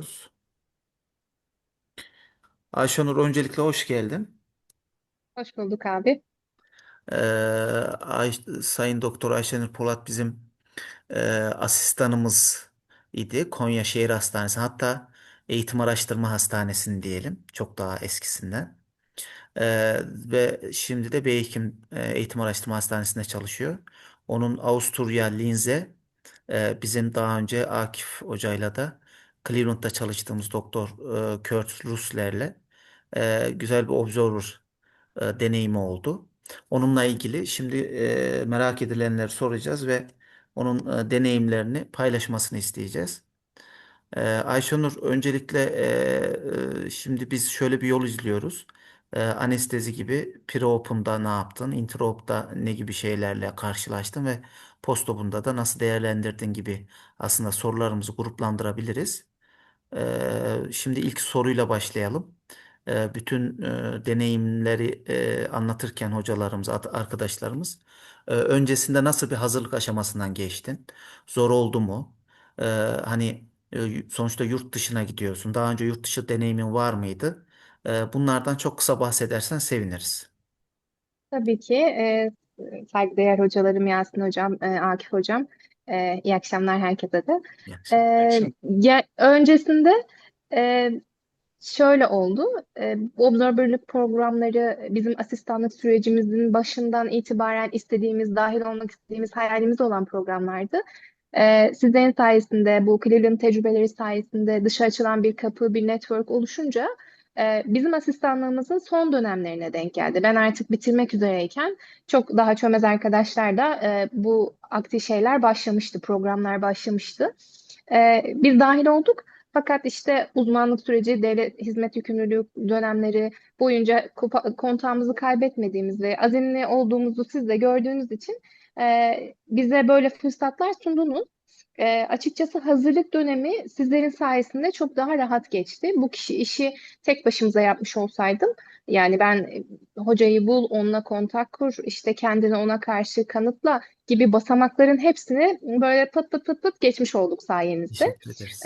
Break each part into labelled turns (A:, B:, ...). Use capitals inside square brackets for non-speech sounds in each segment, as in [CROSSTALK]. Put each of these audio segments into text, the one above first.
A: başlıyoruz. Ayşenur öncelikle hoş geldin.
B: Hoş bulduk abi.
A: Ee, Ay, Sayın Doktor Ayşenur Polat bizim e, asistanımız idi. Konya Şehir Hastanesi hatta Eğitim Araştırma Hastanesi'ni diyelim. Çok daha eskisinden. Ee, ve şimdi de Beyhekim e, Eğitim Araştırma Hastanesi'nde çalışıyor. Onun Avusturya Linz'e e, bizim daha önce Akif Hoca'yla da Cleveland'da çalıştığımız Doktor Kurt Russler'le güzel bir observer deneyimi oldu. Onunla ilgili şimdi merak edilenleri soracağız ve onun deneyimlerini paylaşmasını isteyeceğiz. Ayşenur öncelikle şimdi biz şöyle bir yol izliyoruz. Anestezi gibi pre-op'unda ne yaptın, intra-op'ta ne gibi şeylerle karşılaştın ve post-op'unda da nasıl değerlendirdin gibi aslında sorularımızı gruplandırabiliriz. Ee, şimdi ilk soruyla başlayalım. Ee, bütün e, deneyimleri e, anlatırken hocalarımız, arkadaşlarımız e, öncesinde nasıl bir hazırlık aşamasından geçtin? Zor oldu mu? Ee, hani e, sonuçta yurt dışına gidiyorsun. Daha önce yurt dışı deneyimin var mıydı? Ee, bunlardan çok kısa bahsedersen seviniriz.
B: Tabii ki e, saygıdeğer hocalarım Yasin hocam, e, Akif hocam. E, iyi akşamlar herkese de.
A: İyi
B: E,
A: akşamlar.
B: ya, öncesinde e, şöyle oldu. E, observerlık programları bizim asistanlık sürecimizin başından itibaren istediğimiz, dahil olmak istediğimiz hayalimiz olan programlardı. E, sizlerin sayesinde, bu Cleveland tecrübeleri sayesinde dışa açılan bir kapı, bir network oluşunca e, bizim asistanlığımızın son dönemlerine denk geldi. Ben artık bitirmek üzereyken çok daha çömez arkadaşlar da e, bu aktif şeyler başlamıştı, programlar başlamıştı. E, biz dahil olduk. Fakat işte uzmanlık süreci, devlet hizmet yükümlülüğü dönemleri boyunca kontağımızı kaybetmediğimiz ve azimli olduğumuzu siz de gördüğünüz için e, bize böyle fırsatlar sundunuz. E, açıkçası hazırlık dönemi sizlerin sayesinde çok daha rahat geçti. Bu kişi işi tek başımıza yapmış olsaydım, yani ben e, hocayı bul, onunla kontak kur, işte kendini ona karşı kanıtla gibi basamakların hepsini böyle pıt pıt pıt pıt geçmiş olduk sayenizde.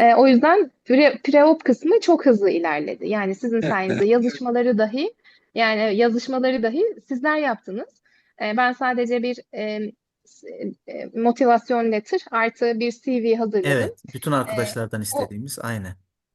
B: E, o yüzden pre, pre-op kısmı çok hızlı ilerledi. Yani sizin sayenizde yazışmaları dahi, yani yazışmaları dahi sizler yaptınız. E, ben sadece bir e, motivasyon letter artı bir CV hazırladım.
A: Evet, bütün
B: E,
A: arkadaşlardan
B: o
A: istediğimiz aynı.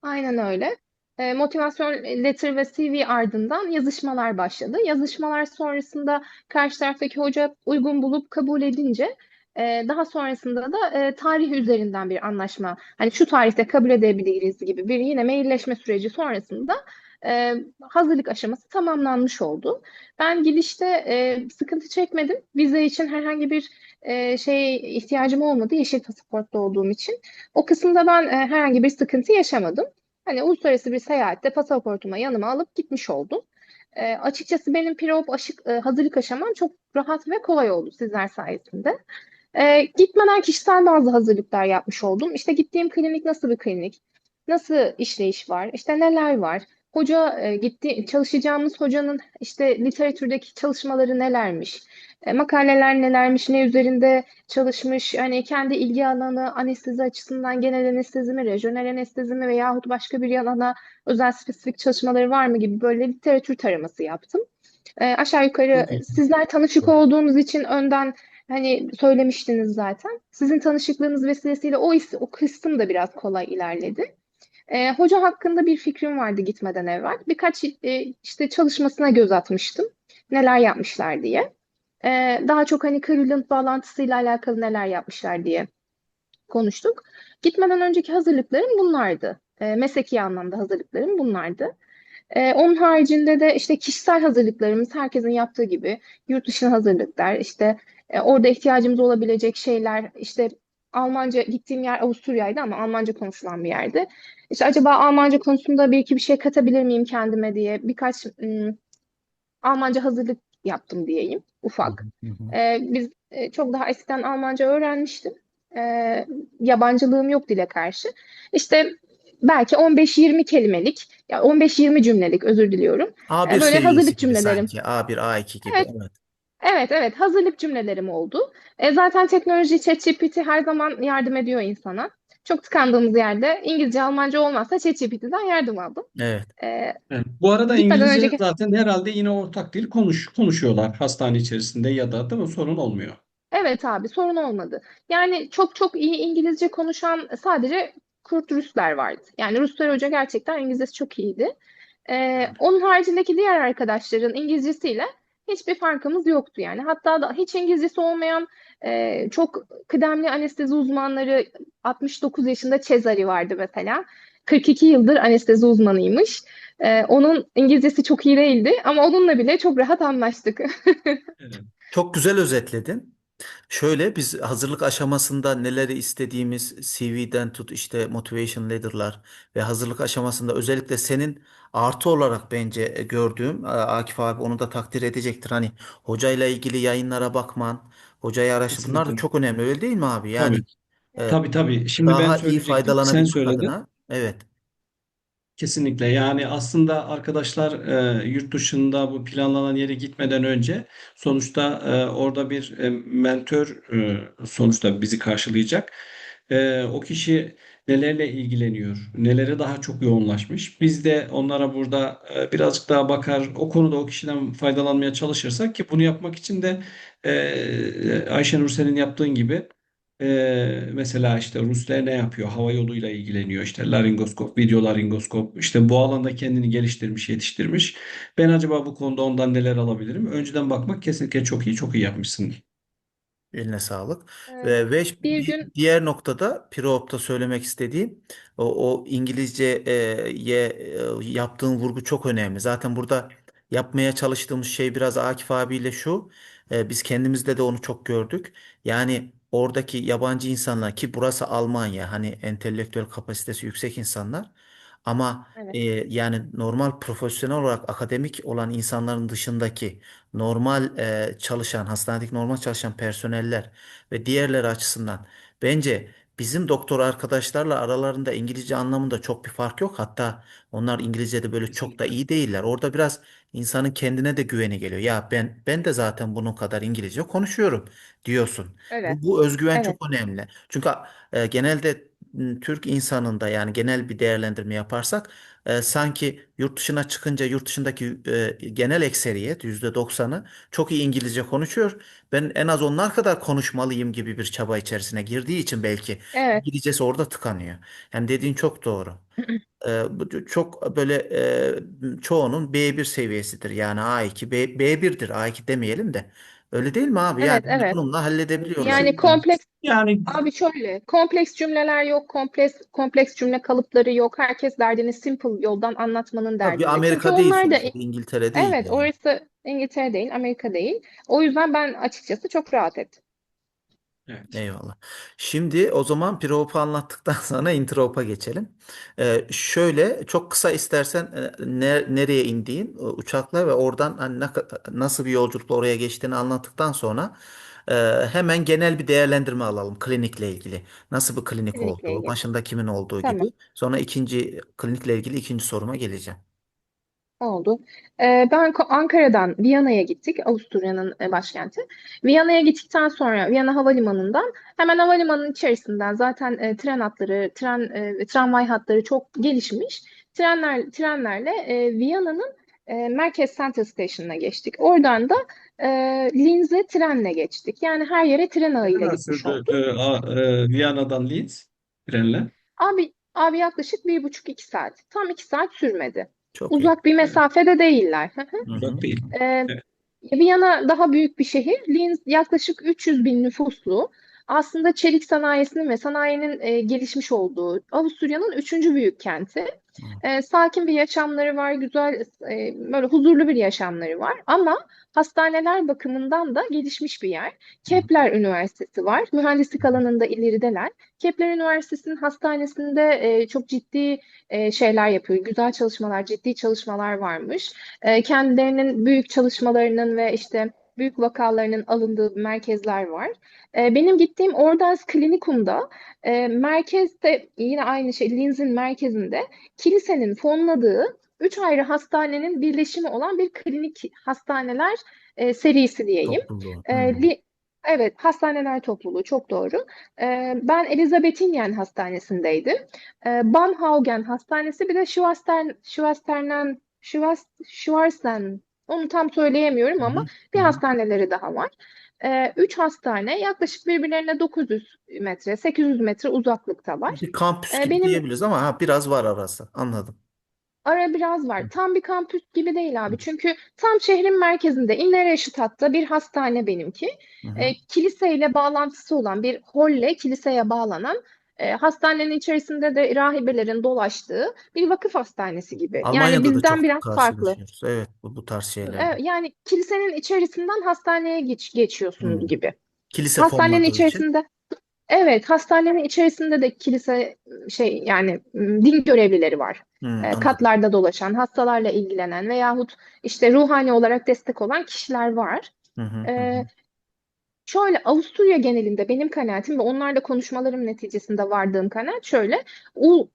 B: aynen öyle. E, motivasyon letter ve CV ardından yazışmalar başladı. Yazışmalar sonrasında karşı taraftaki hoca uygun bulup kabul edince e, daha sonrasında da e, tarih üzerinden bir anlaşma, hani şu tarihte kabul edebiliriz gibi bir yine mailleşme süreci sonrasında e, hazırlık aşaması tamamlanmış oldu. Ben gidişte e, sıkıntı çekmedim. Vize için herhangi bir e, şey ihtiyacım olmadı yeşil pasaportlu olduğum için. O kısımda ben e, herhangi bir sıkıntı yaşamadım. Hani uluslararası bir seyahatte pasaportumu yanıma alıp gitmiş oldum. E, açıkçası benim pre-op aşık, e, hazırlık aşamam çok rahat ve kolay oldu sizler sayesinde. E, gitmeden kişisel bazı hazırlıklar yapmış oldum. İşte gittiğim klinik nasıl bir klinik, nasıl işleyiş var, işte neler var. Hoca e, gitti çalışacağımız hocanın işte literatürdeki çalışmaları nelermiş, e, makaleler nelermiş, ne üzerinde çalışmış, hani kendi ilgi alanı anestezi açısından genel anestezi mi, rejyonel anestezi mi veyahut başka bir alana özel spesifik çalışmaları var mı gibi böyle literatür taraması yaptım. E, aşağı yukarı sizler tanışık olduğunuz için önden hani söylemiştiniz zaten. Sizin tanışıklığınız vesilesiyle o, is- o kısım da biraz kolay ilerledi. E, hoca hakkında bir fikrim vardı gitmeden evvel. Birkaç e, işte çalışmasına göz atmıştım. Neler yapmışlar diye. E, daha çok hani Cleveland bağlantısıyla alakalı neler yapmışlar diye konuştuk. Gitmeden önceki hazırlıklarım bunlardı. E, mesleki anlamda hazırlıklarım bunlardı. E, onun haricinde de işte kişisel hazırlıklarımız herkesin yaptığı gibi yurt dışına hazırlıklar, işte e, orada ihtiyacımız olabilecek şeyler, işte Almanca gittiğim yer Avusturya'ydı ama Almanca konuşulan bir yerde. İşte acaba Almanca konusunda bir iki bir şey katabilir miyim kendime diye birkaç ım, Almanca hazırlık yaptım diyeyim ufak.
A: hı hı.
B: E, biz e, çok daha eskiden Almanca öğrenmiştim. E, yabancılığım yok dile karşı. İşte belki 15-20 kelimelik, ya 15-20 cümlelik özür diliyorum. E,
A: A1
B: böyle
A: seviyesi
B: hazırlık cümlelerim.
A: sanki. A1, A2 gibi.
B: Evet,
A: Evet.
B: Evet, evet. Hazırlık cümlelerim oldu. E, zaten teknoloji ChatGPT her zaman yardım ediyor insana. çok tıkandığımız yerde İngilizce, Almanca olmazsa ChatGPT'den yardım aldım.
A: Evet.
B: Ee,
C: Evet. Bu arada İngilizce
B: önceki
C: zaten herhalde yine ortak dil konuş konuşuyorlar hastane içerisinde ya da değil mi? Sorun olmuyor.
B: Evet abi sorun olmadı. Yani çok çok iyi İngilizce konuşan sadece Kurt Ruslar vardı. Yani Ruslar Hoca gerçekten İngilizcesi çok iyiydi. Ee, onun haricindeki diğer arkadaşların İngilizcesiyle hiçbir farkımız yoktu yani. Hatta da hiç İngilizcesi olmayan e, çok kıdemli anestezi uzmanları 69 yaşında Cezari vardı mesela. 42 yıldır anestezi uzmanıymış. Ee, onun İngilizcesi çok iyi değildi ama onunla bile çok rahat anlaştık. [LAUGHS]
C: Evet.
A: Çok güzel özetledin. Şöyle biz hazırlık aşamasında neleri istediğimiz CV'den tut işte motivation letter'lar ve hazırlık aşamasında özellikle senin artı olarak bence gördüğüm A- Akif abi onu da takdir edecektir. Hani hocayla ilgili yayınlara bakman, hocayı araştır. Bunlar da
C: Kesinlikle.
A: çok önemli öyle değil mi abi? Yani
C: Tabii.
A: e,
C: Tabii tabii. Şimdi ben
A: daha iyi
C: söyleyecektim. Sen
A: faydalanabilmek
C: söyledin.
A: adına. Evet.
C: Kesinlikle. Yani aslında arkadaşlar e, yurt dışında bu planlanan yere gitmeden önce sonuçta e, orada bir e, mentor e, sonuçta bizi karşılayacak. E, o kişi nelerle ilgileniyor, nelere daha çok yoğunlaşmış. Biz de onlara burada e, birazcık daha bakar, o konuda o kişiden faydalanmaya çalışırsak ki bunu yapmak için de e, Ayşenur senin yaptığın gibi ee, mesela işte Rusler ne yapıyor? Hava yoluyla ilgileniyor. İşte laringoskop, video laringoskop. İşte bu alanda kendini geliştirmiş, yetiştirmiş. Ben acaba bu konuda ondan neler alabilirim? Önceden bakmak kesinlikle çok iyi, çok iyi yapmışsın.
A: Eline sağlık.
B: Ee,
A: Ve, ve
B: bir
A: bir
B: gün
A: diğer noktada Preop'ta söylemek istediğim o, o İngilizceye yaptığın vurgu çok önemli. Zaten burada yapmaya çalıştığımız şey biraz Akif abiyle şu. e, biz kendimizde de onu çok gördük. Yani oradaki yabancı insanlar ki burası Almanya hani entelektüel kapasitesi yüksek insanlar. Ama
B: evet.
A: e, yani normal profesyonel olarak akademik olan insanların dışındaki normal e, çalışan, hastanedeki normal çalışan personeller ve diğerleri açısından bence bizim doktor arkadaşlarla aralarında İngilizce anlamında çok bir fark yok. Hatta onlar İngilizce'de böyle çok da
C: Kesinlikle.
A: iyi değiller. Orada biraz insanın kendine de güveni geliyor. Ya ben ben de zaten bunun kadar İngilizce konuşuyorum diyorsun.
B: Evet.
A: Bu, bu özgüven
B: Evet.
A: çok önemli. Çünkü e, genelde Türk insanında yani genel bir değerlendirme yaparsak e, sanki yurt dışına çıkınca yurt dışındaki e, genel ekseriyet %90'ı çok iyi İngilizce konuşuyor. Ben en az onlar kadar konuşmalıyım gibi bir çaba içerisine girdiği için belki
B: Evet.
A: İngilizcesi orada tıkanıyor. Yani dediğin çok doğru. [CLEARS THROAT] E, bu çok böyle e, çoğunun B1 seviyesidir. Yani A2, B, B1'dir. A2 demeyelim de. Öyle değil mi abi? Yani
B: Evet, evet.
A: bununla halledebiliyorlar.
B: Yani kompleks
C: Yani
B: abi şöyle kompleks cümleler yok, kompleks kompleks cümle kalıpları yok. Herkes derdini simple yoldan anlatmanın
A: Tabii
B: derdinde. Çünkü
A: Amerika değil
B: onlar da
A: sonuçta. İngiltere değil
B: evet
A: yani.
B: orası İngiltere değil, Amerika değil. O yüzden ben açıkçası çok rahat ettim.
C: Evet.
A: Eyvallah. Şimdi o zaman Pirop'u anlattıktan [LAUGHS] sonra Introp'a geçelim. Ee, şöyle çok kısa istersen e, ne- nereye indiğin e, uçakla ve oradan hani ne- nasıl bir yolculukla oraya geçtiğini anlattıktan sonra e, hemen genel bir değerlendirme alalım klinikle ilgili. Nasıl bir klinik
B: Klinikle
A: olduğu,
B: ilgili.
A: başında kimin olduğu
B: Tamam.
A: gibi. Sonra ikinci klinikle ilgili ikinci soruma geleceğim.
B: Oldu. Ee, ben Ankara'dan Viyana'ya gittik, Avusturya'nın e, başkenti. Viyana'ya gittikten sonra Viyana Havalimanı'ndan hemen havalimanının içerisinden zaten e, tren hatları, tren e, tramvay hatları çok gelişmiş. Trenler trenlerle Viyana'nın merkez Center Station'ına geçtik. Oradan da e, Linz'e trenle geçtik. Yani her yere tren ağıyla gitmiş olduk.
C: e, e, Viyana'dan Leeds trenle?
B: Abi abi yaklaşık bir buçuk iki saat. Tam iki saat sürmedi.
A: Çok iyi.
B: Uzak bir
C: Evet.
B: mesafede değiller.
A: Hı hı.
C: Uzak değil.
B: Ee,
C: Evet.
B: Viyana daha büyük bir şehir. Linz yaklaşık 300 bin nüfuslu. Aslında çelik sanayisinin ve sanayinin e, gelişmiş olduğu Avusturya'nın üçüncü büyük kenti. E, sakin bir yaşamları var, güzel, e, böyle huzurlu bir yaşamları var. Ama hastaneler bakımından da gelişmiş bir yer. Kepler Üniversitesi var. Mühendislik alanında ilerideler. Kepler Üniversitesi'nin hastanesinde e, çok ciddi e, şeyler yapıyor. Güzel çalışmalar, ciddi çalışmalar varmış. E, kendilerinin büyük çalışmalarının ve işte büyük vakalarının alındığı merkezler var. E, benim gittiğim Ordans Klinikum'da e, merkezde yine aynı şey Linz'in merkezinde kilisenin fonladığı üç ayrı hastanenin birleşimi olan bir klinik hastaneler e, serisi diyeyim. E. Li- Evet, hastaneler topluluğu çok doğru. Ee, ben Elizabethinian Hastanesi'ndeydim. Ee, Banhaugen Hastanesi bir de Schwestern, Schwesternen, Schwest, Schwarzen, onu tam söyleyemiyorum ama bir hastaneleri daha var. Ee, üç hastane yaklaşık birbirlerine 900 metre, 800 metre uzaklıktalar.
A: Bir kampüs
B: Ee,
A: gibi
B: benim
A: diyebiliriz ama ha, biraz var arası. Anladım.
B: Ara biraz var. Tam bir kampüs gibi değil abi. Çünkü tam şehrin merkezinde İnler Reşitat'ta bir hastane benimki.
A: hı hı.
B: E, kiliseyle bağlantısı olan bir holle kiliseye bağlanan e, hastanenin içerisinde de rahibelerin dolaştığı bir vakıf hastanesi gibi. Yani
A: Almanya'da da
B: bizden biraz farklı.
A: Evet, bu, bu tarz şeylerle.
B: E, yani kilisenin içerisinden hastaneye geç, geçiyorsunuz
A: Hı.
B: gibi.
A: Kilise
B: Hastanenin
A: fonladığı için.
B: içerisinde Evet, hastanenin içerisinde de kilise şey yani din görevlileri var.
A: Hı,
B: E, katlarda dolaşan, hastalarla ilgilenen veyahut işte ruhani olarak destek olan kişiler var.
A: Hı hı,
B: E. Şöyle Avusturya genelinde benim kanaatim ve onlarla konuşmalarım neticesinde vardığım kanaat şöyle.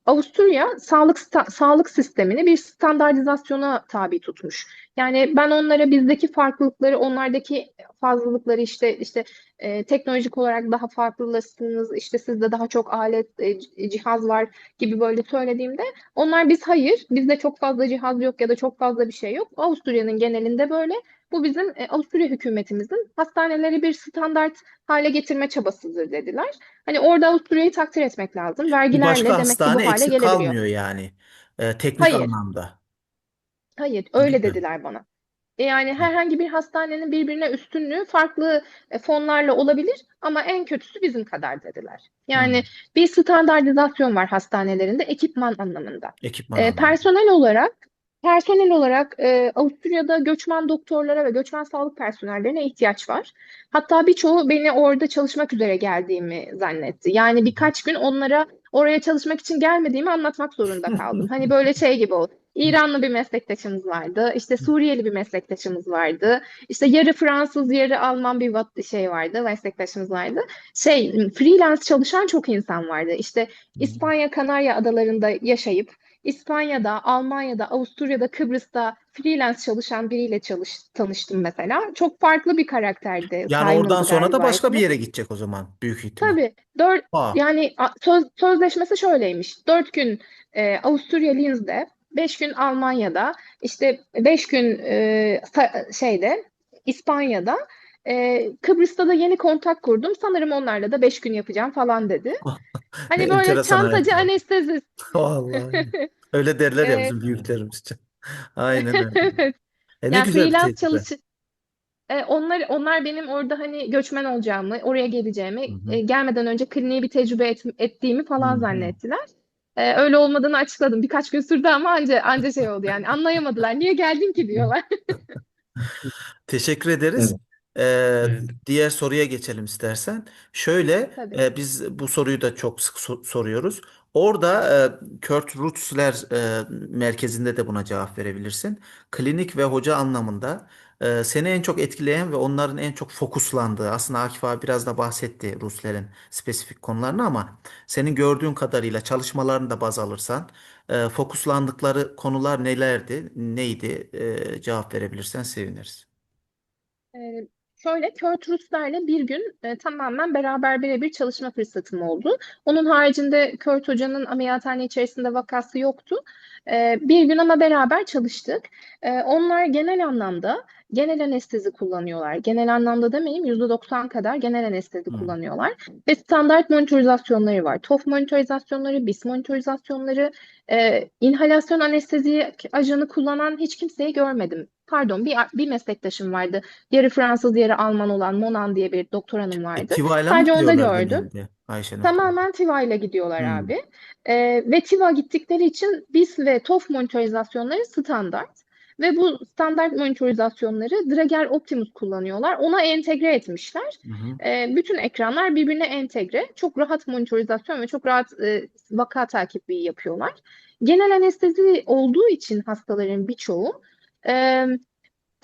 B: Avusturya sağlık sağlık sistemini bir standartizasyona tabi tutmuş. Yani ben onlara bizdeki farklılıkları, onlardaki fazlalıkları işte işte e, teknolojik olarak daha farklılaşsınız, işte sizde daha çok alet, e, c- cihaz var gibi böyle söylediğimde onlar biz hayır, bizde çok fazla cihaz yok ya da çok fazla bir şey yok. Avusturya'nın genelinde böyle. Bu bizim e, Avusturya hükümetimizin hastaneleri bir standart hale getirme çabasıdır dediler. Hani orada Avusturya'yı takdir etmek lazım. Vergilerle
A: başka
B: demek ki
A: hastane
B: bu hale
A: eksik
B: gelebiliyor.
A: kalmıyor yani. Ee, teknik
B: Hayır,
A: anlamda.
B: hayır öyle
A: mi?
B: dediler bana. E, Yani herhangi bir hastanenin birbirine üstünlüğü farklı e, fonlarla olabilir ama en kötüsü bizim kadar dediler. Yani bir standartizasyon var hastanelerinde ekipman anlamında.
A: ekipman
B: E,
A: anlamında.
B: personel olarak personel olarak e, Avusturya'da göçmen doktorlara ve göçmen sağlık personellerine ihtiyaç var. Hatta birçoğu beni orada çalışmak üzere geldiğimi zannetti. Yani birkaç gün onlara oraya çalışmak için gelmediğimi anlatmak zorunda kaldım. Hani böyle şey gibi oldu. İranlı bir meslektaşımız vardı. işte Suriyeli bir meslektaşımız vardı. İşte yarı Fransız, yarı Alman bir şey vardı, meslektaşımız vardı. Şey, freelance çalışan çok insan vardı. İşte İspanya, Kanarya adalarında yaşayıp İspanya'da, Almanya'da, Avusturya'da, Kıbrıs'ta freelance çalışan biriyle çalış, tanıştım mesela. Çok farklı bir karakterdi.
A: Yani oradan sonra da başka bir yere gidecek o zaman büyük ihtimal.
B: Tabii dört
A: Aa,
B: yani söz, sözleşmesi şöyleymiş. Dört gün e, Avusturya Linz'de, beş gün Almanya'da, işte beş gün e, şeyde İspanya'da, e, Kıbrıs'ta da yeni kontak kurdum. Sanırım onlarla da beş gün yapacağım falan dedi. [LAUGHS] Hani böyle çantacı
A: hayatlar.
B: anestezist. [LAUGHS]
A: Vallahi. Öyle derler ya [LAUGHS]
B: E,
A: bizim büyüklerimiz için. Aynen öyle. E ne
B: Yani
A: güzel bir
B: freelance çalış E, onlar onlar benim orada hani göçmen olacağımı, oraya geleceğimi,
A: Hı hı.
B: e, gelmeden önce kliniği bir tecrübe et- ettiğimi
A: Hı
B: falan
A: hı.
B: zannettiler. E, öyle olmadığını açıkladım. Birkaç gün sürdü ama anca anca şey oldu yani anlayamadılar. Niye geldin ki diyorlar. [LAUGHS]
A: Teşekkür ederiz.
C: Evet,
A: Ee,
C: evet.
A: diğer soruya geçelim istersen. Şöyle,
B: Tabii.
A: e, biz bu soruyu da çok sık so- soruyoruz. Orada e, Kurt Rutzler e, merkezinde de buna cevap verebilirsin. Klinik ve hoca anlamında e, seni en çok etkileyen ve onların en çok fokuslandığı, aslında Akif abi biraz da bahsetti Ruslerin spesifik konularını ama senin gördüğün kadarıyla çalışmalarını da baz alırsan e, fokuslandıkları konular nelerdi, neydi? E, cevap verebilirsen seviniriz.
B: Ee, şöyle Kurt Russell'le bir gün e, tamamen beraber birebir çalışma fırsatım oldu. Onun haricinde Kurt Hoca'nın ameliyathane içerisinde vakası yoktu. Ee, bir gün ama beraber çalıştık. Ee, onlar genel anlamda genel anestezi kullanıyorlar. Genel anlamda demeyeyim %90 kadar genel anestezi
A: Hı.
B: kullanıyorlar. Ve standart monitorizasyonları var. TOF monitorizasyonları, BIS monitorizasyonları, e, inhalasyon anestezi ajanı kullanan hiç kimseyi görmedim. Pardon bir, bir meslektaşım vardı. Yarı Fransız, yarı Alman olan Monan diye bir doktor hanım vardı. Sadece onda
A: gidiyorlar
B: gördüm.
A: genelde Ayşenur?
B: Tamamen TIVA ile gidiyorlar
A: Hmm.
B: abi. Ee, ve TIVA gittikleri için BIS ve TOF monitorizasyonları standart. Ve bu standart monitorizasyonları Drager Optimus kullanıyorlar. Ona entegre etmişler.
A: Hı hı.
B: Ee, bütün ekranlar birbirine entegre. Çok rahat monitorizasyon ve çok rahat e, vaka takibi yapıyorlar. Genel anestezi olduğu için hastaların birçoğu e,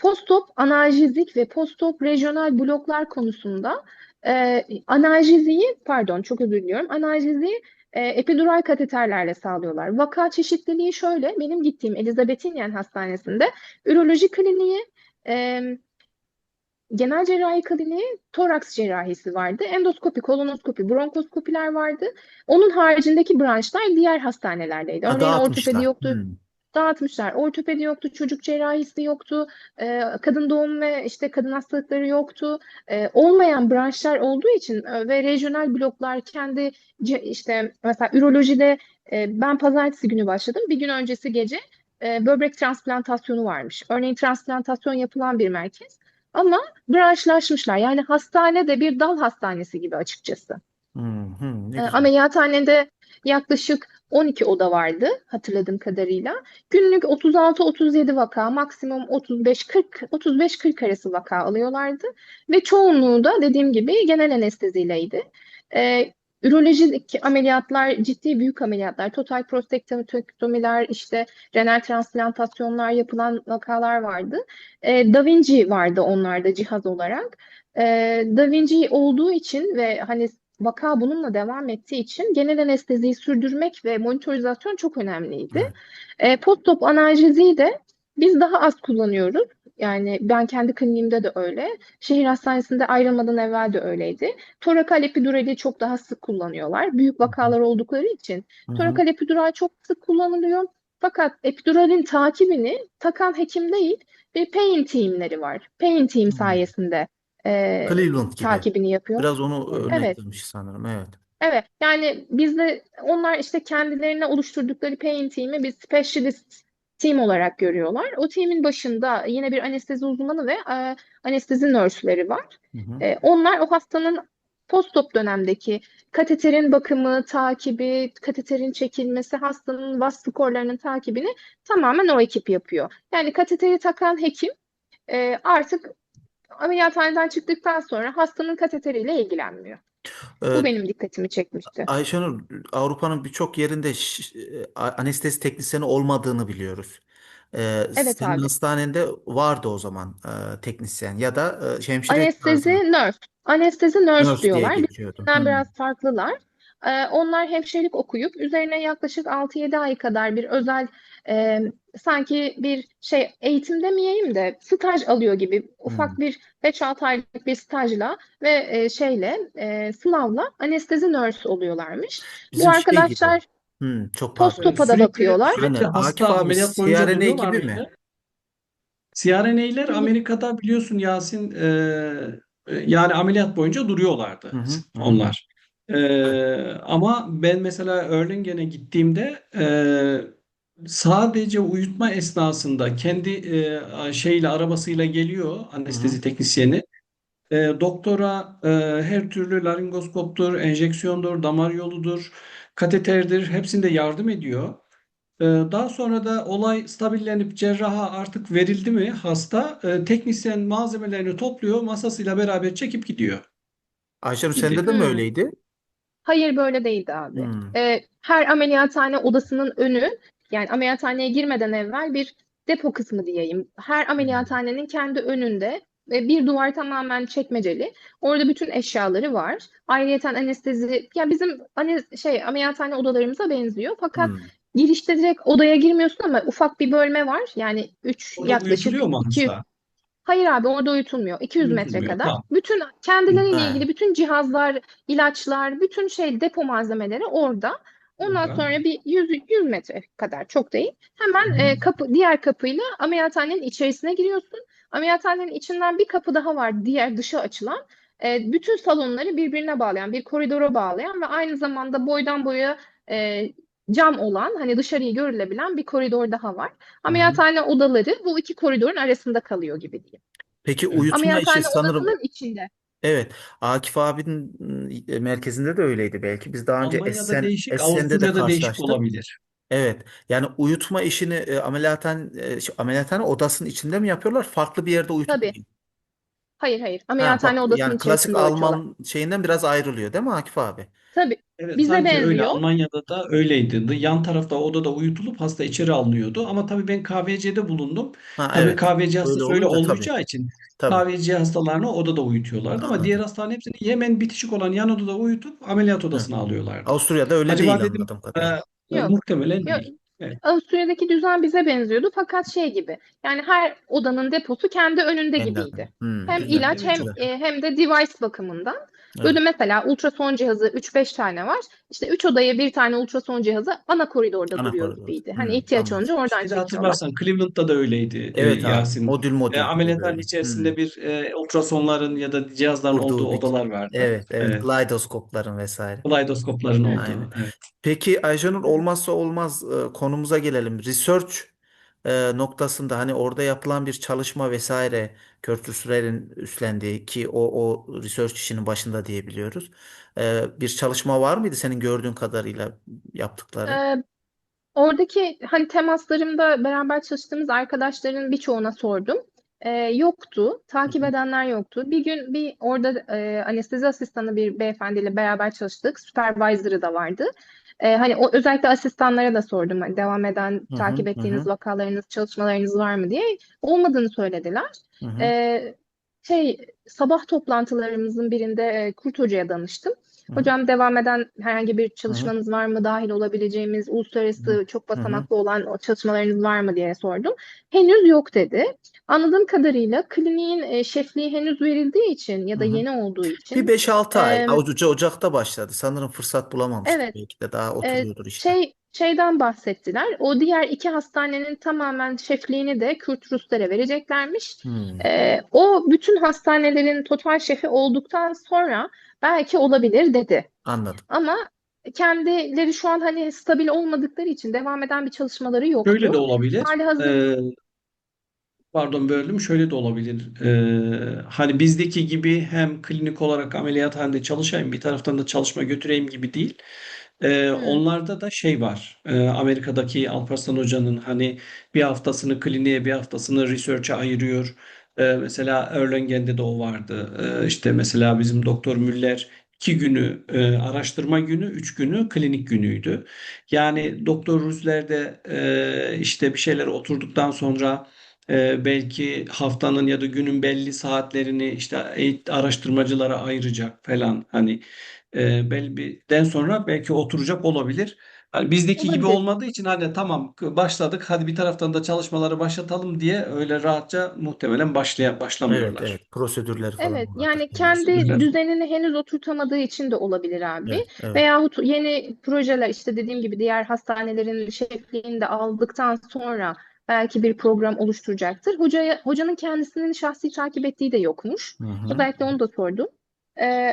B: Postop analjezik ve postop rejyonel bloklar konusunda e, analjeziyi, pardon çok özür diliyorum, analjeziyi e, epidural kateterlerle sağlıyorlar. Vaka çeşitliliği şöyle, benim gittiğim Elizabethinian Hastanesi'nde üroloji kliniği, e, genel cerrahi kliniği, toraks cerrahisi vardı. Endoskopi, kolonoskopi, bronkoskopiler vardı. Onun haricindeki branşlar diğer hastanelerdeydi.
A: Ha,
B: Örneğin ortopedi yoktu,
A: Hmm.
B: Dağıtmışlar. Ortopedi yoktu, çocuk cerrahisi yoktu, e, kadın doğum ve işte kadın hastalıkları yoktu. E, olmayan branşlar olduğu için e, ve rejyonel bloklar kendi işte mesela ürolojide e, ben pazartesi günü başladım. Bir gün öncesi gece e, böbrek transplantasyonu varmış. Örneğin transplantasyon yapılan bir merkez. Ama branşlaşmışlar. Yani hastane de bir dal hastanesi gibi açıkçası.
A: Hmm, hmm,
B: E, ameliyathanede yaklaşık 12 oda vardı hatırladığım kadarıyla. Günlük 36-37 vaka, maksimum 35-40 35-40 arası vaka alıyorlardı ve çoğunluğu da dediğim gibi genel anesteziyleydi. E, ürolojik ameliyatlar, ciddi büyük ameliyatlar, total prostektomiler, işte renal transplantasyonlar yapılan vakalar vardı. E, Da Vinci vardı onlarda cihaz olarak. E, Da Vinci olduğu için ve hani vaka bununla devam ettiği için genel anesteziyi sürdürmek ve monitorizasyon çok önemliydi.
A: Evet.
B: E, post-op analjeziyi de biz daha az kullanıyoruz. Yani ben kendi kliniğimde de öyle. Şehir hastanesinde ayrılmadan evvel de öyleydi. Torakal epidurali çok daha sık kullanıyorlar. Büyük vakalar oldukları için
A: Hı hı.
B: torakal epidural çok sık kullanılıyor. Fakat epiduralin takibini takan hekim değil, bir pain teamleri var. Pain team sayesinde e,
A: Cleveland gibi.
B: takibini yapıyor.
A: Biraz onu
B: Evet.
A: örneklemiş sanırım. Evet.
B: Evet, yani bizde onlar işte kendilerine oluşturdukları pain team'i bir specialist team olarak görüyorlar. O team'in başında yine bir anestezi uzmanı ve e, anestezi nurse'leri var.
A: Hı hı.
B: E, onlar o hastanın post-op dönemdeki kateterin bakımı, takibi, kateterin çekilmesi, hastanın VAS skorlarının takibini tamamen o ekip yapıyor. Yani kateteri takan hekim e, artık ameliyathaneden çıktıktan sonra hastanın kateteriyle ilgilenmiyor. Bu
A: Ee,
B: benim dikkatimi çekmişti.
A: Ayşenur, Avrupa'nın birçok yerinde e, anestezi teknisyeni olmadığını biliyoruz. Ee,
B: Evet
A: senin
B: abi.
A: hastanende vardı o zaman e, teknisyen ya da e, hemşire
B: Anestezi
A: tarzı
B: nurse. Anestezi nurse
A: nurse diye
B: diyorlar.
A: geçiyordu.
B: Bizden
A: Hmm.
B: biraz farklılar. Ee, onlar hemşirelik okuyup üzerine yaklaşık 6-7 ay kadar bir özel e, sanki bir şey eğitim demeyeyim de staj alıyor gibi
A: Hmm.
B: ufak bir 5-6 aylık bir stajla ve e, şeyle e, sınavla anestezi nurse oluyorlarmış. Bu
A: Bizim şey gibi.
B: arkadaşlar
A: Hmm, çok pardon.
B: post-op'a da
C: Sürekli
B: bakıyorlar.
C: sürekli hasta
A: Akif
C: ameliyat boyunca duruyorlar
A: gibi mi?
C: mıydı? CRNA'ler Amerika'da biliyorsun Yasin e, e, yani ameliyat boyunca duruyorlardı
A: Hı hı, hı hı.
C: onlar. E, ama ben mesela Erlangen'e gittiğimde e, sadece uyutma esnasında kendi e, şeyle arabasıyla geliyor anestezi teknisyeni. E, doktora e, her türlü laringoskoptur, enjeksiyondur, damar yoludur, kateterdir hepsinde yardım ediyor. Ee, Daha sonra da olay stabillenip cerraha artık verildi mi hasta e, teknisyen malzemelerini topluyor masasıyla beraber çekip gidiyor.
A: Ayşenur
C: Gidiyor.
A: sende de mi
B: Hmm.
A: öyleydi?
B: Hayır böyle değildi abi.
A: Hmm.
B: Ee, her ameliyathane odasının önü yani ameliyathaneye girmeden evvel bir depo kısmı diyeyim. Her ameliyathanenin kendi önünde bir duvar tamamen çekmeceli. Orada bütün eşyaları var. Ayrıyeten anestezi ya bizim hani şey ameliyathane odalarımıza benziyor. Fakat
A: Hmm.
B: girişte direkt odaya girmiyorsun ama ufak bir bölme var. Yani 3
C: Orada
B: yaklaşık
C: uyutuluyor mu
B: 200
C: hasta?
B: Hayır abi orada uyutulmuyor. 200 metre
C: Uyutulmuyor.
B: kadar.
C: Tamam.
B: Bütün kendileriyle
A: Ha.
B: ilgili bütün cihazlar, ilaçlar, bütün şey depo malzemeleri orada. Ondan
C: Orada.
B: sonra bir 100 100 metre kadar çok değil. Hemen e, kapı diğer kapıyla ameliyathanenin içerisine giriyorsun. Ameliyathanenin içinden bir kapı daha var diğer dışa açılan. E, bütün salonları birbirine bağlayan, bir koridora bağlayan ve aynı zamanda boydan boya e, cam olan, hani dışarıyı görülebilen bir koridor daha var. Ameliyathanne odaları bu iki koridorun arasında kalıyor gibi diyeyim.
A: Peki uyutma işi
B: Ameliyathane
A: sanırım
B: içinde.
A: Evet Akif abinin e, merkezinde de öyleydi belki. Biz daha önce
C: Almanya'da
A: Essen
C: değişik,
A: Essen'de de
C: Avusturya'da değişik
A: karşılaştık.
C: olabilir.
A: Evet. Yani uyutma işini e, ameliyathane e, şu- ameliyathane odasının içinde mi yapıyorlar? Farklı bir yerde uyutup
B: Tabii.
A: Ha
B: Hayır hayır.
A: bak
B: Ameliyathane odasının
A: yani klasik
B: içerisinde.
A: Alman şeyinden biraz ayrılıyor değil mi Akif abi?
B: Tabii.
C: Evet,
B: Bize
C: sanki öyle.
B: benziyor.
C: Almanya'da da öyleydi. Yan tarafta odada uyutulup hasta içeri alınıyordu. Ama tabii ben KVC'de bulundum.
A: Ha
C: Tabii
A: evet.
C: KVC
A: Öyle
C: hastası öyle
A: olunca tabii.
C: olmayacağı için
A: Tabii.
C: KVC hastalarını odada uyutuyorlardı. Ama diğer
A: Anladım.
C: hastaların hepsini hemen bitişik olan yan odada uyutup ameliyat odasına alıyorlardı.
A: Avusturya'da öyle
C: Acaba
A: değil
C: dedim
A: anladığım
C: e,
A: kadarıyla.
C: e,
B: Yok.
C: muhtemelen
B: Yok.
C: değil. Evet.
B: Avusturya'daki düzen bize benziyordu fakat şey gibi yani her odanın deposu kendi önünde
A: Kendi
B: gibiydi.
A: Hmm,
B: Hem
A: güzel.
B: ilaç hem
A: Güzel.
B: e, hem de device bakımından.
A: Evet.
B: Böyle mesela ultrason cihazı 3-5 tane var. İşte 3 odaya bir tane ultrason cihazı ana koridorda
A: Ana
B: duruyor
A: koridorda.
B: gibiydi. Hani
A: Hmm,
B: ihtiyaç
A: anladım.
B: olunca oradan çekiyorlar.
C: hatırlarsan Cleveland'da da öyleydi e,
A: Evet abi.
C: Yasin.
A: Modül
C: E,
A: modül gibi
C: ameliyathanın
A: böyle.
C: içerisinde
A: Hmm.
C: bir e, ultrasonların ya da cihazların
A: Durduğu
C: olduğu
A: bir-
C: odalar vardı.
A: Evet, evet.
C: Evet.
A: Kleidoskopların vesaire.
C: Kaleidoskopların olduğu.
A: Aynen.
C: Evet.
A: Peki Ayşenur olmazsa olmaz e, konumuza gelelim. Research e, noktasında hani orada yapılan bir çalışma vesaire Curtis'lerin üstlendiği ki o o research işinin başında diyebiliyoruz. E, bir çalışma var mıydı senin gördüğün kadarıyla yaptıkları?
B: Ee, oradaki hani temaslarımda beraber çalıştığımız arkadaşların birçoğuna sordum. Ee, yoktu. Takip edenler yoktu. Bir gün bir orada e, anestezi asistanı bir beyefendiyle beraber çalıştık. Supervisor'ı da vardı. Ee, hani o özellikle asistanlara da sordum. Hani devam eden,
A: Hı hı,
B: takip ettiğiniz
A: hı.
B: vakalarınız, çalışmalarınız var mı diye. Olmadığını söylediler.
A: Hı hı.
B: Ee, şey sabah toplantılarımızın birinde e, Kurt Hoca'ya danıştım. Hocam devam eden herhangi bir çalışmanız var mı? Dahil olabileceğimiz uluslararası çok basamaklı olan o çalışmalarınız var mı diye sordum. Henüz yok dedi. Anladığım kadarıyla kliniğin e, şefliği henüz verildiği için ya da yeni olduğu
A: Bir
B: için
A: 5-6 ay.
B: e,
A: Oca- Ocak'ta başladı. Sanırım fırsat bulamamıştı.
B: evet
A: Belki de daha oturuyordur işte.
B: şey şeyden bahsettiler. O diğer iki hastanenin tamamen şefliğini de Kürt Ruslara vereceklermiş.
A: Hmm,
B: E, o bütün hastanelerin total şefi olduktan sonra belki olabilir dedi.
A: anladım.
B: Ama kendileri şu an hani stabil olmadıkları için devam eden bir çalışmaları
C: Şöyle de olabilir.
B: Halihazır
C: Ee, pardon böldüm. Şöyle de olabilir. Ee, hani bizdeki gibi hem klinik olarak ameliyathanede çalışayım bir taraftan da çalışma götüreyim gibi değil. Ee, onlarda da şey var. Ee, Amerika'daki Alparslan Hoca'nın hani bir haftasını kliniğe bir haftasını research'a ayırıyor. Ee, mesela Erlangen'de de o vardı. Ee, işte mesela bizim Doktor Müller iki günü e, araştırma günü, üç günü klinik günüydü. Yani Doktor Rüzler de e, işte bir şeyler oturduktan sonra e, belki haftanın ya da günün belli saatlerini işte araştırmacılara ayıracak falan hani e, belli birden sonra belki oturacak olabilir. Hani bizdeki gibi
B: olabilir.
C: olmadığı için hani tamam başladık hadi bir taraftan da çalışmaları başlatalım diye öyle rahatça muhtemelen başlaya
A: Evet,
C: başlamıyorlar.
A: evet. Prosedürleri falan
B: Evet,
A: vardır.
B: yani kendi
C: Prosedürler.
B: düzenini henüz oturtamadığı için de olabilir abi.
A: Evet, evet.
B: Veyahut yeni projeler işte dediğim gibi diğer hastanelerin şefliğini de aldıktan sonra belki bir program oluşturacaktır. Hocaya, hocanın kendisinin şahsi takip ettiği de yokmuş.
A: Hı hı.
B: Özellikle onu da sordum. Ee,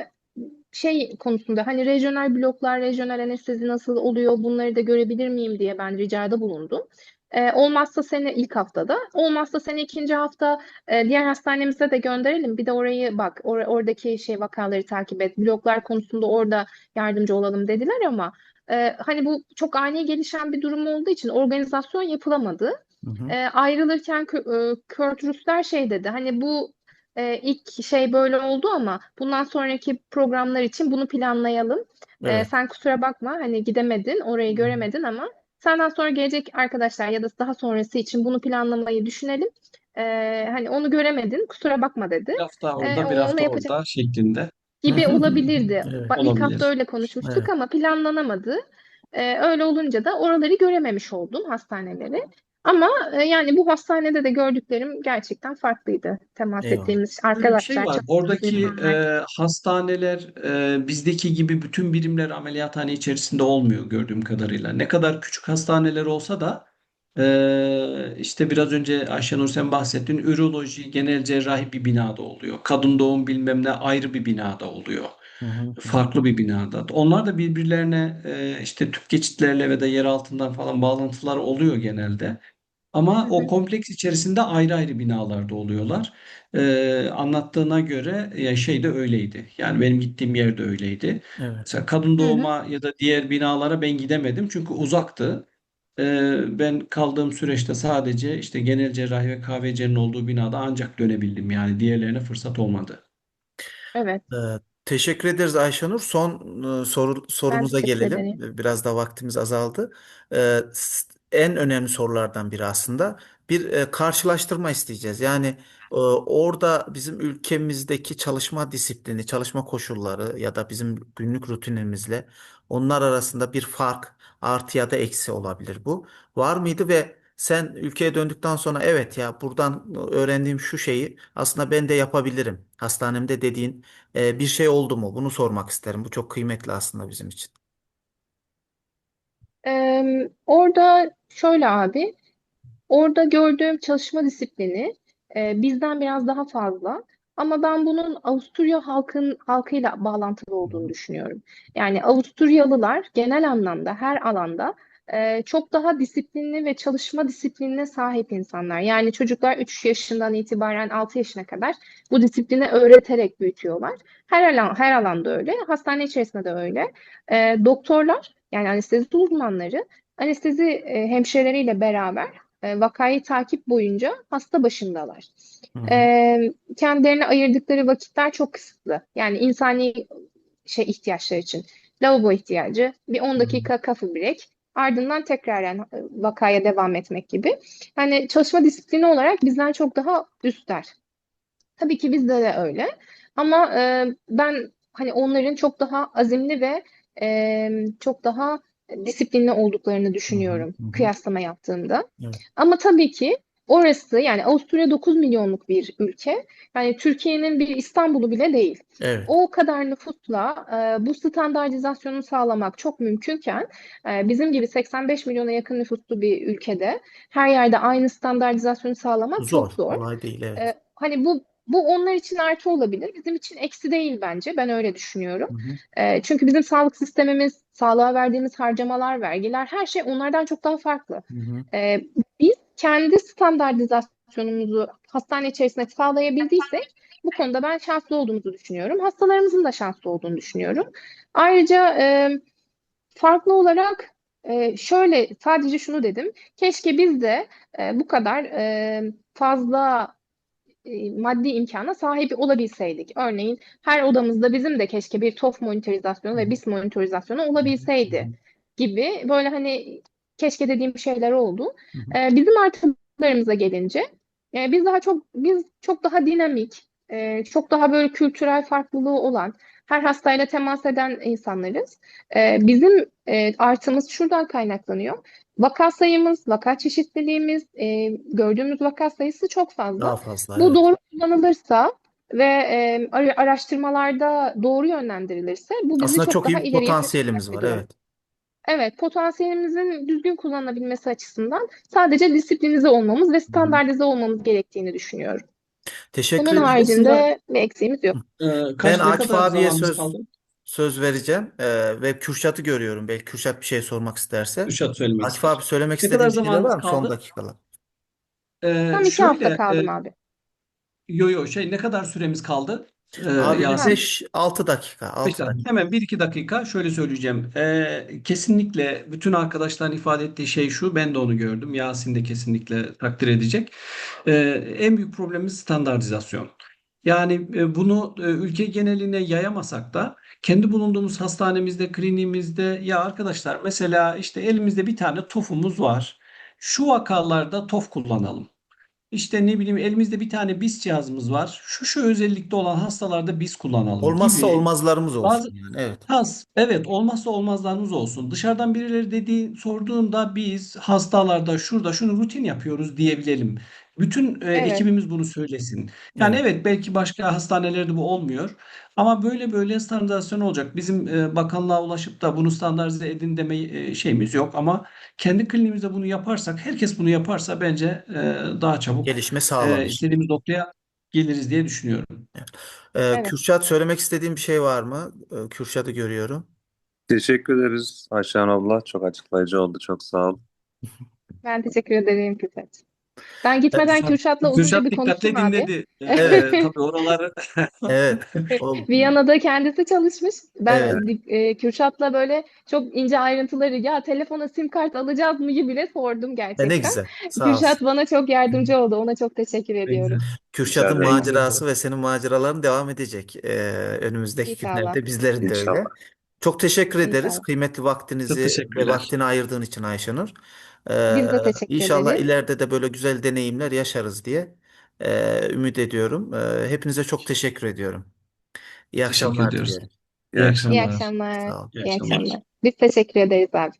B: şey konusunda hani rejyonel bloklar, rejyonel anestezi nasıl oluyor bunları da görebilir miyim diye ben ricada bulundum. Ee, olmazsa seni ilk haftada, olmazsa seni ikinci hafta e, diğer hastanemize de gönderelim. Bir de orayı bak, or- oradaki şey vakaları takip et. Bloklar konusunda orada yardımcı olalım dediler ama e, hani bu çok ani gelişen bir durum olduğu için organizasyon yapılamadı.
A: Hı hı.
B: E, ayrılırken e, Kurt Russell şey dedi. Hani bu e, ilk şey böyle oldu ama bundan sonraki programlar için bunu planlayalım. E,
A: Evet.
B: sen kusura bakma hani gidemedin, orayı göremedin ama senden sonra gelecek arkadaşlar ya da daha sonrası için bunu planlamayı düşünelim. E, hani onu göremedin, kusura bakma dedi.
C: Bir hafta
B: E,
C: orada bir
B: onu
C: hafta
B: yapacak
C: orada şeklinde
B: gibi [LAUGHS] olabilirdi.
A: Evet.
B: Ba- İlk hafta
C: olabilir.
B: öyle konuşmuştuk
A: Evet.
B: ama planlanamadı. Ee, öyle olunca da oraları görememiş oldum hastaneleri. Ama e, yani bu hastanede de gördüklerim gerçekten farklıydı. Temas
A: Eyvallah.
B: ettiğimiz
C: Böyle bir şey
B: arkadaşlar,
C: var. Oradaki e, hastaneler e, bizdeki gibi bütün birimler ameliyathane içerisinde olmuyor gördüğüm kadarıyla. Ne kadar küçük hastaneler olsa da e, işte biraz önce Ayşenur sen bahsettin. Üroloji, genel cerrahi bir binada oluyor. Kadın doğum bilmem ne ayrı bir binada oluyor.
A: Hı hı. Hı hı.
C: Farklı bir binada. Onlar da birbirlerine e, işte tüp geçitlerle ve de yer altından falan bağlantılar oluyor genelde. Ama o kompleks içerisinde ayrı ayrı binalarda oluyorlar. Ee, anlattığına göre ya şey de öyleydi. Yani benim gittiğim yer de öyleydi.
A: Evet.
C: Mesela kadın
B: Hı hı.
C: doğuma ya da diğer binalara ben gidemedim çünkü uzaktı. Ee, ben kaldığım süreçte sadece işte genel cerrahi ve KVC'nin olduğu binada ancak dönebildim. Yani diğerlerine fırsat olmadı.
B: Evet,
A: Ee, teşekkür ederiz Ayşenur. Son e, soru sorumuza
B: teşekkür
A: gelelim.
B: ederim.
A: Biraz da vaktimiz azaldı. Ee, s- en önemli sorulardan biri aslında. Bir e, karşılaştırma isteyeceğiz. Yani e, orada bizim ülkemizdeki çalışma disiplini, çalışma koşulları ya da bizim günlük rutinimizle onlar arasında bir fark artı ya da eksi olabilir bu. Var mıydı ve sen ülkeye döndükten sonra evet ya buradan öğrendiğim şu şeyi aslında ben de yapabilirim. Hastanemde dediğin e, bir şey oldu mu? Bunu sormak isterim. Bu çok kıymetli aslında bizim için.
B: Ee, orada şöyle abi, orada gördüğüm çalışma disiplini e, bizden biraz daha fazla. Ama ben bunun Avusturya halkın halkıyla bağlantılı olduğunu düşünüyorum. Yani Avusturyalılar genel anlamda her alanda e, çok daha disiplinli ve çalışma disiplinine sahip insanlar. Yani çocuklar 3 yaşından itibaren 6 yaşına kadar bu disiplini öğreterek büyütüyorlar. Her alan, her alanda öyle. Hastane içerisinde de öyle. E, doktorlar yani anestezi uzmanları anestezi e, hemşireleriyle beraber e, vakayı takip boyunca hasta başındalar.
A: Hı hı.
B: E, kendilerine ayırdıkları vakitler çok kısıtlı. Yani insani şey ihtiyaçlar için. Lavabo ihtiyacı, bir 10 dakika coffee break, ardından tekrar yani e, vakaya devam etmek gibi. Yani çalışma disiplini olarak bizden çok daha üstler. Tabii ki bizde de öyle. Ama e, ben hani onların çok daha azimli ve e, çok daha disiplinli olduklarını düşünüyorum
A: Hı hı.
B: kıyaslama yaptığımda.
A: Evet.
B: Ama tabii ki orası yani Avusturya 9 milyonluk bir ülke. Yani Türkiye'nin bir İstanbul'u bile değil.
A: Evet.
B: O kadar nüfusla e, bu standartizasyonu sağlamak çok mümkünken e, bizim gibi 85 milyona yakın nüfuslu bir ülkede her yerde aynı standartizasyonu sağlamak
A: Zor.
B: çok zor.
A: Kolay değil. Evet.
B: E, hani bu bu onlar için artı olabilir. Bizim için eksi değil bence. Ben öyle düşünüyorum.
A: Hı hı.
B: E, çünkü bizim sağlık sistemimiz, sağlığa verdiğimiz harcamalar, vergiler her şey onlardan çok daha farklı.
A: Hı hı.
B: E, biz kendi standartizasyonumuzu hastane içerisinde sağlayabildiysek bu konuda ben şanslı olduğumuzu düşünüyorum. Hastalarımızın da şanslı olduğunu düşünüyorum. Ayrıca e, farklı olarak e, şöyle sadece şunu dedim. Keşke biz de e, bu kadar e, fazla maddi imkana sahip olabilseydik. Örneğin her odamızda bizim de keşke bir TOF monitorizasyonu ve BIS monitorizasyonu olabilseydi gibi böyle hani keşke dediğim şeyler oldu.
A: Hı hı.
B: E, bizim artılarımıza gelince e, biz daha çok biz çok daha dinamik, e, çok daha böyle kültürel farklılığı olan, her hastayla temas eden insanlarız. E, bizim e, artımız şuradan kaynaklanıyor. Vaka sayımız, vaka çeşitliliğimiz, e, gördüğümüz vaka sayısı çok fazla.
A: Daha fazla.
B: Bu
A: Evet.
B: doğru kullanılırsa ve e, ara- araştırmalarda doğru yönlendirilirse bu bizi
A: Aslında
B: çok
A: çok iyi
B: daha
A: bir potansiyelimiz var. Evet.
B: Evet, potansiyelimizin düzgün kullanılabilmesi açısından sadece disiplinize olmamız ve standartize olmamız gerektiğini düşünüyorum.
A: Teşekkür
B: Bunun
A: ederim.
C: Aslında
B: haricinde bir eksiğimiz yok.
C: e,
A: Ben
C: kaç ne
A: Akif
C: kadar
A: abiye
C: zamanımız
A: söz
C: kaldı?
A: söz vereceğim Ee, ve Kürşat'ı görüyorum. Belki Kürşat bir şey sormak isterse.
C: Kürşat söylemek
A: Akif
C: ister.
A: abi söylemek
C: Ne kadar
A: istediğin şeyler
C: zamanımız
A: var mı? Son
C: kaldı?
A: dakikalar.
C: E,
B: Tam iki hafta
C: şöyle e,
B: kaldım abi.
C: yo yo şey ne kadar süremiz kaldı? E,
A: Abi
C: Yasin.
A: 5-6 dakika. 6
C: İşte
A: dakika.
C: hemen 1-2 dakika şöyle söyleyeceğim. Ee, kesinlikle bütün arkadaşların ifade ettiği şey şu. Ben de onu gördüm. Yasin de kesinlikle takdir edecek. Ee, en büyük problemimiz standartizasyon. Yani e, bunu e, ülke geneline yayamasak da kendi bulunduğumuz hastanemizde, kliniğimizde ya arkadaşlar mesela işte elimizde bir tane TOF'umuz var. Şu vakalarda TOF kullanalım. İşte ne bileyim elimizde bir tane BIS cihazımız var. Şu şu özellikte olan hastalarda BIS kullanalım
A: Olmazsa
C: gibi
A: olmazlarımız olsun
C: bazı
A: yani. Evet.
C: has evet olmazsa olmazlarımız olsun. Dışarıdan birileri dediği sorduğunda biz hastalarda şurada şunu rutin yapıyoruz diyebilelim. Bütün e,
B: Evet,
C: ekibimiz bunu söylesin. Yani
A: Evet.
C: evet belki başka hastanelerde bu olmuyor ama böyle böyle standartizasyon olacak. Bizim e, bakanlığa ulaşıp da bunu standartize edin deme e, şeyimiz yok ama kendi kliniğimizde bunu yaparsak, herkes bunu yaparsa bence e, daha çabuk
A: Gelişme
C: e,
A: sağlanır.
C: istediğimiz noktaya geliriz diye düşünüyorum.
A: Ee,
B: evet.
A: Kürşat söylemek istediğin bir şey var mı? Ee, Kürşat'ı görüyorum.
D: Teşekkür ederiz Ayşen abla. Çok açıklayıcı oldu. Çok sağ ol.
B: Ben teşekkür ederim Kürşat. Ben gitmeden
C: Kürşat,
B: Kürşat'la uzunca
C: Kürşat
B: bir
C: dikkatle
B: konuştum abi.
C: dinledi. [LAUGHS]
A: Evet.
C: tabii oraları [LAUGHS]
A: Evet. O,
B: Viyana'da kendisi çalışmış. Ben e, Kürşat'la böyle çok ince ayrıntıları ya telefona sim kart alacağız mı gibi bile sordum
A: E, ne
B: gerçekten.
A: güzel. Sağ olsun.
B: Kürşat bana çok yardımcı oldu. Ona çok teşekkür
C: ne
B: ediyorum.
A: Kürşat'ın
D: ederim.
A: macerası ve senin maceraların devam edecek. Ee, önümüzdeki
B: İnşallah.
A: günlerde bizlerin de öyle.
D: İnşallah.
A: Çok teşekkür ederiz.
B: İnşallah.
A: Kıymetli
C: Çok
A: vaktinizi ve
C: teşekkürler.
A: vaktini ayırdığın için Ayşenur.
B: Biz de teşekkür
A: inşallah
B: ederiz.
A: ileride de böyle güzel deneyimler yaşarız diye e, ümit ediyorum. Hepinize çok teşekkür ediyorum. İyi
C: Teşekkür
A: akşamlar
C: ediyoruz.
A: dilerim.
C: İyi
D: İyi
B: İyi
C: akşamlar.
B: akşamlar.
A: Sağ ol.
C: İyi
B: İyi
C: akşamlar.
B: akşamlar. Biz teşekkür ederiz abi.